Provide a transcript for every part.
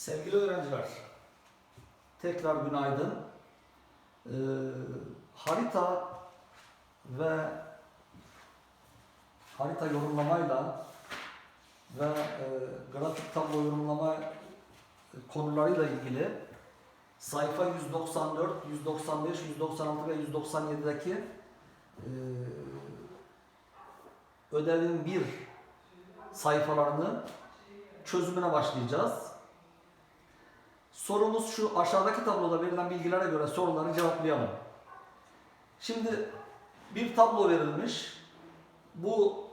Sevgili öğrenciler, tekrar günaydın. Ee, harita ve harita yorumlamayla ve e, grafik tablo yorumlama konularıyla ilgili sayfa 194, 195, 196 ve 197'deki e, ödevin bir sayfalarını çözümüne başlayacağız. Sorumuz şu aşağıdaki tabloda verilen bilgilere göre soruları cevaplayalım. Şimdi bir tablo verilmiş. Bu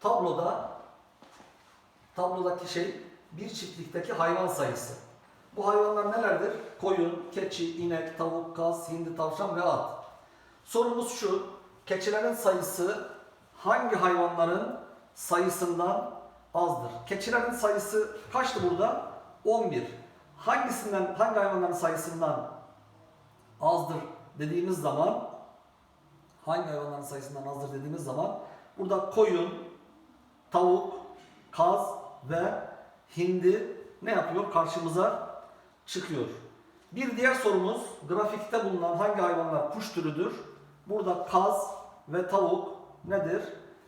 tabloda tablodaki şey bir çiftlikteki hayvan sayısı. Bu hayvanlar nelerdir? Koyun, keçi, inek, tavuk, kaz, hindi, tavşan ve at. Sorumuz şu. Keçilerin sayısı hangi hayvanların sayısından azdır? Keçilerin sayısı kaçtı burada? 11. Hangisinden, hangi hayvanların sayısından azdır dediğimiz zaman hangi hayvanların sayısından azdır dediğimiz zaman burada koyun, tavuk, kaz ve hindi ne yapıyor? Karşımıza çıkıyor. Bir diğer sorumuz grafikte bulunan hangi hayvanlar kuş türüdür? Burada kaz ve tavuk nedir?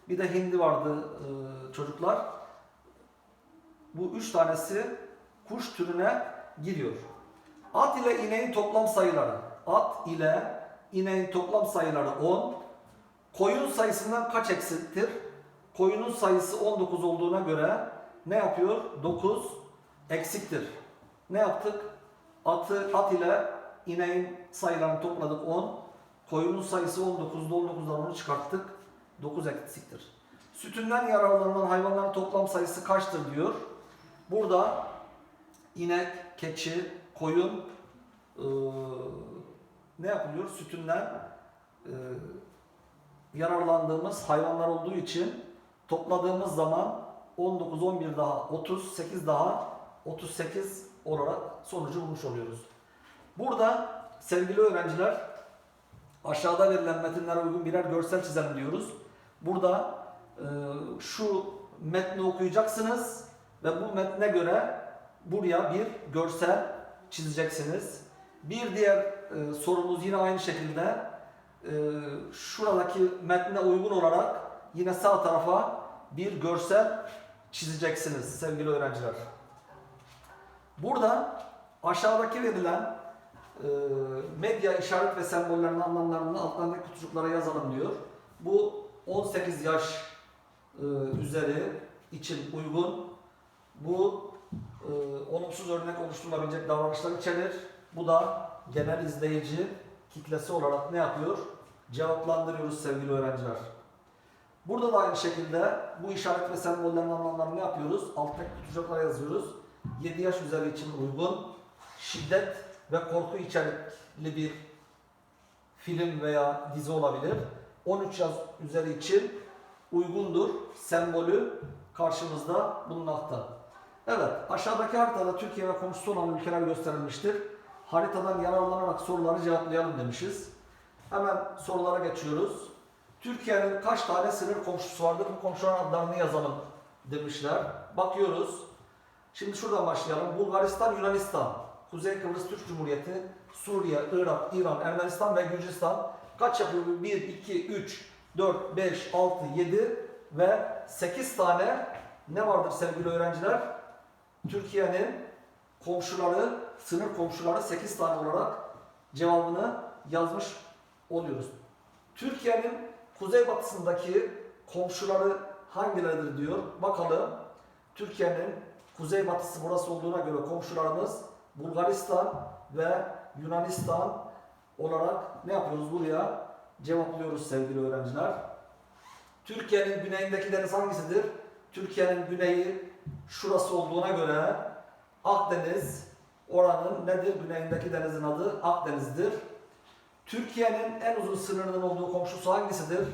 Bir de hindi vardı e, çocuklar. Bu üç tanesi kuş türüne giriyor. At ile ineğin toplam sayıları. At ile ineğin toplam sayıları 10. Koyun sayısından kaç eksiktir? Koyunun sayısı 19 olduğuna göre ne yapıyor? 9 eksiktir. Ne yaptık? Atı, at ile ineğin sayılarını topladık 10. Koyunun sayısı 19'da 19'dan onu çıkarttık. 9 eksiktir. Sütünden yararlanan hayvanların toplam sayısı kaçtır diyor. Burada inek, keçi, koyun eee, ne yapılıyor? Sütünden eee, yararlandığımız hayvanlar olduğu için topladığımız zaman 19, 11 daha 38 daha 38 olarak sonucu bulmuş oluyoruz. Burada sevgili öğrenciler aşağıda verilen metinlere uygun birer görsel çizelim diyoruz. Burada e, şu metni okuyacaksınız ve bu metne göre buraya bir görsel çizeceksiniz. Bir diğer e, sorumuz yine aynı şekilde e, şuradaki metne uygun olarak yine sağ tarafa bir görsel çizeceksiniz sevgili öğrenciler. Burada aşağıdaki verilen e, medya işaret ve sembollerinin anlamlarını altlarındaki kutucuklara yazalım diyor. Bu 18 yaş e, üzeri için uygun. Bu e, olumsuz örnek oluşturulabilecek davranışlar içerir. Bu da genel izleyici kitlesi olarak ne yapıyor? Cevaplandırıyoruz sevgili öğrenciler. Burada da aynı şekilde bu işaret ve sembollerin anlamlarını ne yapıyoruz? Alttaki kutucuklara yazıyoruz. 7 yaş üzeri için uygun, şiddet ve korku içerikli bir film veya dizi olabilir. 13 yaş üzeri için uygundur. Sembolü karşımızda bulunmakta. Evet, aşağıdaki haritada Türkiye ve komşusu olan ülkeler gösterilmiştir. Haritadan yararlanarak soruları cevaplayalım demişiz. Hemen sorulara geçiyoruz. Türkiye'nin kaç tane sınır komşusu vardır? Bu komşuların adlarını yazalım demişler. Bakıyoruz. Şimdi şuradan başlayalım. Bulgaristan, Yunanistan, Kuzey Kıbrıs Türk Cumhuriyeti, Suriye, Irak, İran, Ermenistan ve Gürcistan kaç yapıyor? 1, 2, 3, 4, 5, 6, 7 ve 8 tane ne vardır sevgili öğrenciler? Türkiye'nin komşuları, sınır komşuları 8 tane olarak cevabını yazmış oluyoruz. Türkiye'nin kuzeybatısındaki komşuları hangileridir diyor. Bakalım. Türkiye'nin kuzeybatısı burası olduğuna göre komşularımız Bulgaristan ve Yunanistan olarak ne yapıyoruz buraya? Cevaplıyoruz sevgili öğrenciler. Türkiye'nin güneyindeki deniz hangisidir? Türkiye'nin güneyi şurası olduğuna göre Akdeniz oranın nedir? Güneyindeki denizin adı Akdeniz'dir. Türkiye'nin en uzun sınırının olduğu komşusu hangisidir?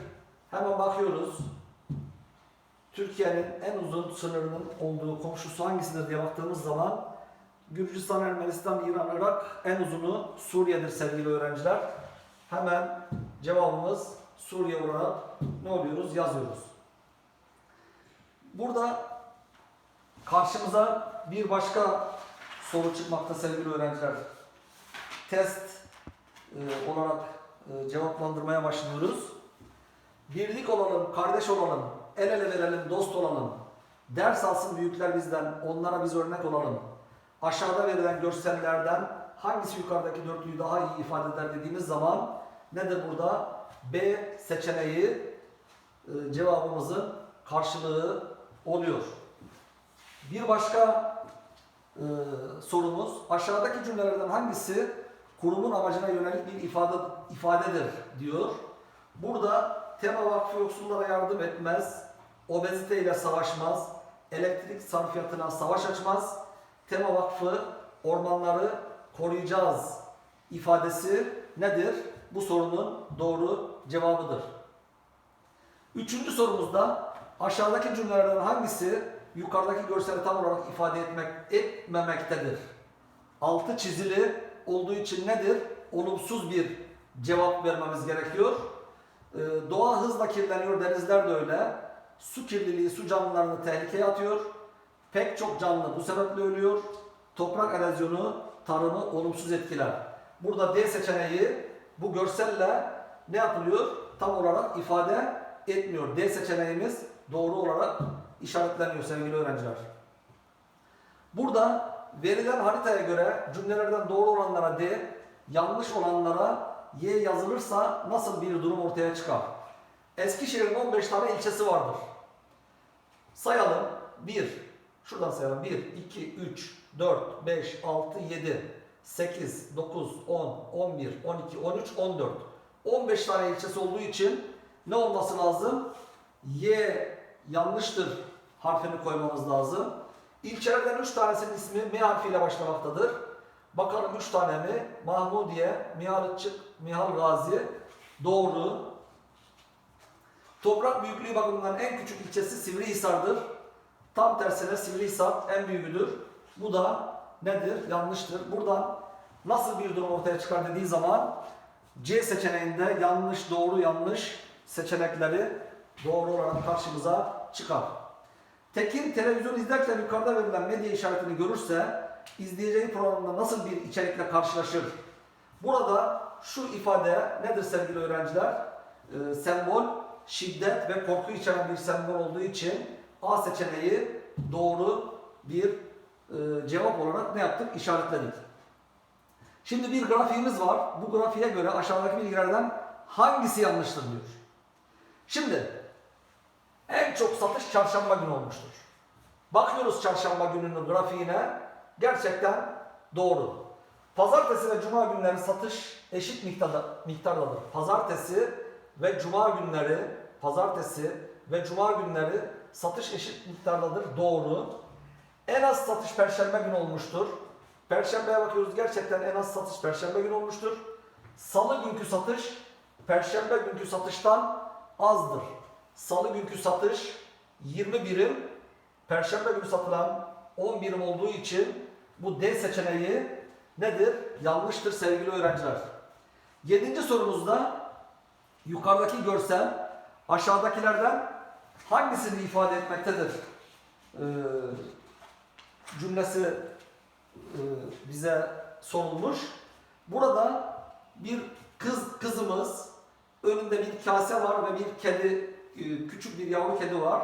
Hemen bakıyoruz. Türkiye'nin en uzun sınırının olduğu komşusu hangisidir diye baktığımız zaman Gürcistan, Ermenistan, İran, Irak en uzunu Suriye'dir sevgili öğrenciler. Hemen cevabımız Suriye olarak ne oluyoruz? Yazıyoruz. Burada karşımıza bir başka soru çıkmakta sevgili öğrenciler. Test e, olarak e, cevaplandırmaya başlıyoruz. Birlik olalım, kardeş olalım, el ele verelim, dost olalım. Ders alsın büyükler bizden, onlara biz örnek olalım. Aşağıda verilen görsellerden hangisi yukarıdaki dörtlüyü daha iyi ifade eder dediğimiz zaman nedir burada? B seçeneği e, cevabımızın karşılığı oluyor. Bir başka e, sorumuz aşağıdaki cümlelerden hangisi kurumun amacına yönelik bir ifade ifadedir diyor. Burada Tema Vakfı yoksullara yardım etmez, obezite ile savaşmaz, elektrik sarfiyatına savaş açmaz. Tema Vakfı ormanları koruyacağız ifadesi nedir? Bu sorunun doğru cevabıdır. Üçüncü sorumuzda aşağıdaki cümlelerden hangisi yukarıdaki görseli tam olarak ifade etmek etmemektedir? Altı çizili olduğu için nedir? Olumsuz bir cevap vermemiz gerekiyor. Ee, doğa hızla kirleniyor, denizler de öyle. Su kirliliği su canlılarını tehlikeye atıyor. Pek çok canlı bu sebeple ölüyor. Toprak erozyonu tarımı olumsuz etkiler. Burada D seçeneği bu görselle ne yapılıyor? Tam olarak ifade etmiyor. D seçeneğimiz doğru olarak işaretleniyor sevgili öğrenciler. Burada verilen haritaya göre cümlelerden doğru olanlara D, yanlış olanlara Y yazılırsa nasıl bir durum ortaya çıkar? Eskişehir'in 15 tane ilçesi vardır. Sayalım. 1. Şuradan sayalım. 1, 2, 3, 4, 5, 6, 7, 8, 9, 10, 11, 12, 13, 14. 15 tane ilçesi olduğu için ne olması lazım? Y yanlıştır harfini koymamız lazım. İlçelerden 3 tanesinin ismi M harfiyle başlamaktadır. Bakalım 3 tane mi? Mahmudiye, Mihalıçık, Mihal Gazi. Doğru. Toprak büyüklüğü bakımından en küçük ilçesi Sivrihisar'dır. Tam tersine Sivrihisar en büyüğüdür. Bu da nedir? Yanlıştır. Buradan nasıl bir durum ortaya çıkar dediği zaman C seçeneğinde yanlış, doğru, yanlış seçenekleri doğru olarak karşımıza çıkar. Tekin televizyon izlerken yukarıda verilen medya işaretini görürse izleyeceği programda nasıl bir içerikle karşılaşır? Burada şu ifade nedir sevgili öğrenciler? Ee, sembol şiddet ve korku içeren bir sembol olduğu için A seçeneği doğru bir e, cevap olarak ne yaptık? İşaretledik. Şimdi bir grafiğimiz var. Bu grafiğe göre aşağıdaki bilgilerden hangisi yanlıştır diyor. Şimdi en çok satış çarşamba günü olmuştur. Bakıyoruz çarşamba gününün grafiğine. Gerçekten doğru. Pazartesi ve cuma günleri satış eşit miktarda, miktardadır. Pazartesi ve cuma günleri pazartesi ve cuma günleri satış eşit miktardadır. Doğru. En az satış perşembe günü olmuştur. Perşembeye bakıyoruz gerçekten en az satış perşembe günü olmuştur. Salı günkü satış perşembe günkü satıştan azdır. Salı günkü satış 20 birim, perşembe günü satılan 10 birim olduğu için bu D seçeneği nedir? Yanlıştır sevgili öğrenciler. Yedinci sorumuzda yukarıdaki görsel aşağıdakilerden hangisini ifade etmektedir? Ee, cümlesi e, bize sorulmuş. Burada bir kız kızımız önünde bir kase var ve bir kedi küçük bir yavru kedi var.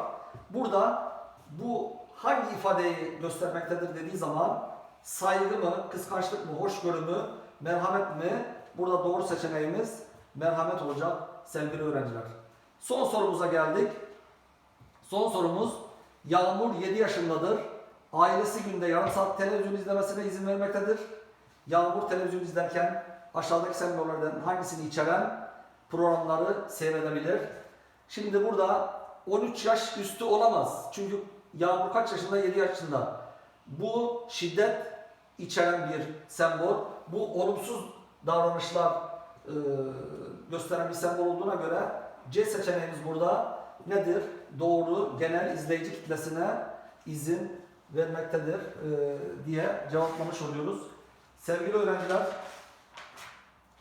Burada bu hangi ifadeyi göstermektedir dediği zaman saygı mı, kıskançlık mı, hoşgörü mü, merhamet mi? Burada doğru seçeneğimiz merhamet olacak sevgili öğrenciler. Son sorumuza geldik. Son sorumuz Yağmur 7 yaşındadır. Ailesi günde yarım saat televizyon izlemesine izin vermektedir. Yağmur televizyon izlerken aşağıdaki sembollerden hangisini içeren programları seyredebilir? Şimdi burada 13 yaş üstü olamaz. Çünkü Yağmur kaç yaşında? 7 yaşında. Bu şiddet içeren bir sembol. Bu olumsuz davranışlar e, gösteren bir sembol olduğuna göre C seçeneğimiz burada nedir? Doğru genel izleyici kitlesine izin vermektedir e, diye cevaplamış oluyoruz. Sevgili öğrenciler,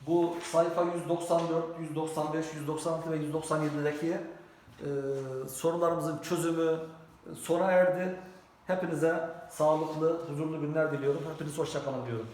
bu sayfa 194, 195, 196 ve 197'deki e, sorularımızın çözümü sona erdi. Hepinize sağlıklı, huzurlu günler diliyorum. Hepiniz hoşça kalın diyorum.